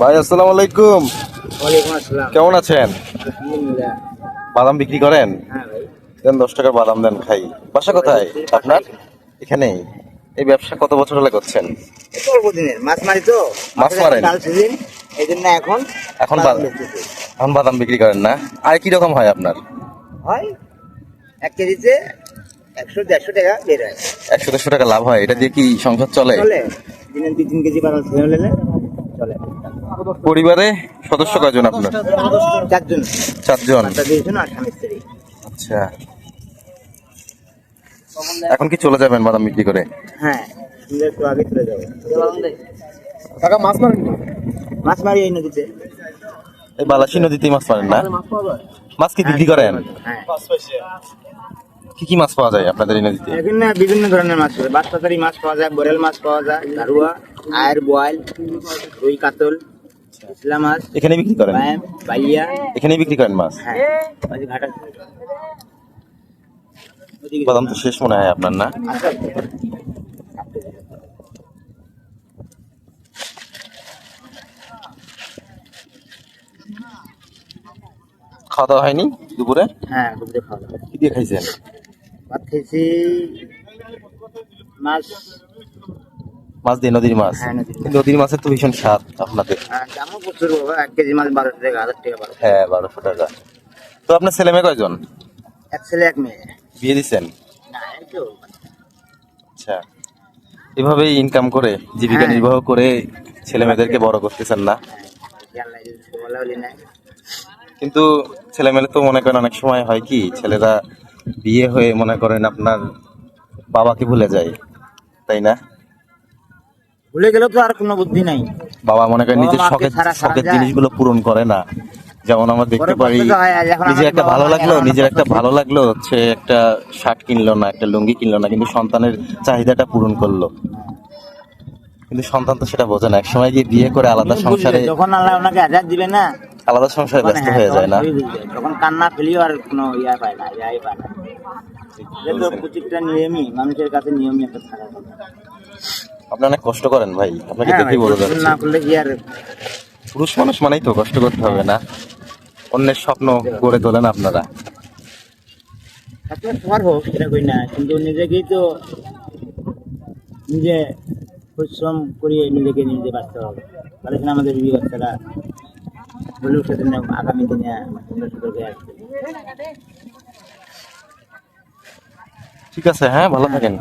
ভাই আসসালামু আলাইকুম। কেমন আছেন? বাদাম বিক্রি করেন? হ্যাঁ দেন দশ টাকার বাদাম দেন খাই। বাসা কোথায়? আপনার? এখানেই। এই ব্যবসা কত বছর হলে করছেন? মাছ মারি তো। মাছ মারেন? এই জন্য এখন এখন বাদাম এখন বাদাম বিক্রি করেন না? আর কি রকম হয় আপনার? হয় এক কেজিতে একশো দেড়শো টাকা বের হয়। একশো দেড়শো টাকা লাভ হয়? এটা দিয়ে কি সংসার চলে? দিনে দুই তিন কেজি বাদাম ছেড়ে পরিবারে সদস্য কয়জন আপনার? চারজন। চারজন। আচ্ছা। এখন কি চলে যাবেন বাদাম বিক্রি করে? হ্যাঁ একটু আগে চলে যাব। কাকা মাছ মারেন মাছ মারি এই নদীতে। এই বালাসী নদীতেই মাছ মারেন না? মাছ কি বিক্রি করেন? হ্যাঁ। কি কি মাছ পাওয়া যায় আপনাদের এই নদীতে? এখানে বিভিন্ন ধরনের মাছ পাওয়া যায়। বাঁশপাতারি মাছ পাওয়া যায় বরেল মাছ পাওয়া যায় ধারুয়া আয়ের বোয়াল রুই কাতল। ইসলা মাছ এখানে বিক্রি করেন? বাইয়া। এখানেই বিক্রি করেন মাছ? হ্যাঁ ঘাটা বাদাম তো শেষ মনে হয় আপনার না? আচ্ছা। খাওয়া দাওয়া হয়নি দুপুরে? হ্যাঁ দুপুরে খাওয়া দাওয়া। কি দিয়ে খাইছেন? ভাত খেয়েছি মাছ মাছ দিয়ে নদীর মাছ। হ্যাঁ, নদীর মাছ। কিন্তু নদীর মাছের তো ভীষণ স্বাদ আপনাদের। আর দামও প্রচুর বাবা এক কেজি মাছ বারোশো টাকা হাজার টাকা বারো হ্যাঁ বারোশো টাকা। তো আপনার ছেলে মেয়ে কয়জন? এক ছেলে এক মেয়ে। বিয়ে দিচ্ছেন না এই তো। আচ্ছা। এভাবেই ইনকাম করে জীবিকা হ্যাঁ। নির্বাহ করে ছেলে মেয়েদেরকে বড় করতেছেন না। আল্লাহ যদি হলি না কিন্তু ছেলে মেয়ে তো মনে করেন অনেক সময় হয় কি ছেলেরা বিয়ে হয়ে মনে করেন আপনার বাবাকে ভুলে যায় তাই না? ভুলে গেলেও তো আর কোনো বুদ্ধি নাই। বাবা মনে করেন নিজের শখের শখের জিনিসগুলো পূরণ করে না। যেমন আমরা দেখতে পারি নিজের একটা ভালো লাগল নিজের একটা ভালো লাগল হচ্ছে একটা শার্ট কিনলো না একটা লুঙ্গি কিনলো না কিন্তু সন্তানের চাহিদাটা পূরণ করল। কিন্তু সন্তান তো সেটা বোঝে না। এক সময় গিয়ে বিয়ে করে আলাদা সংসারে যখন আল্লাহ ওনাকে আজাদ দিবে না আলাদা সংসারে ব্যস্ত হ্যাঁ, হয়ে যায় না। তখন কান্না ফেলিও আর কোনো ইয়া পায় না ইয়াই পায় না। এটা তো প্রত্যেকটা নিয়মই মানুষের কাছে নিয়মই একটা থাকা আপনি অনেক কষ্ট করেন ভাই আপনাকে হ্যাঁ দেখেই যাচ্ছে না করলে কি আর পুরুষ মানুষ মানেই তো কষ্ট করতে হবে না অন্যের স্বপ্ন গড়ে তোলেন আপনারা। হোক সেটা কই না কিন্তু নিজেকেই তো নিজে পরিশ্রম করিয়ে নিজেকে নিজে বাঁচতে হবে। তাহলে আমাদের বিয়ে বাচ্চারা আগামী দিনে আসবে। ঠিক আছে হ্যাঁ ভালো থাকেন।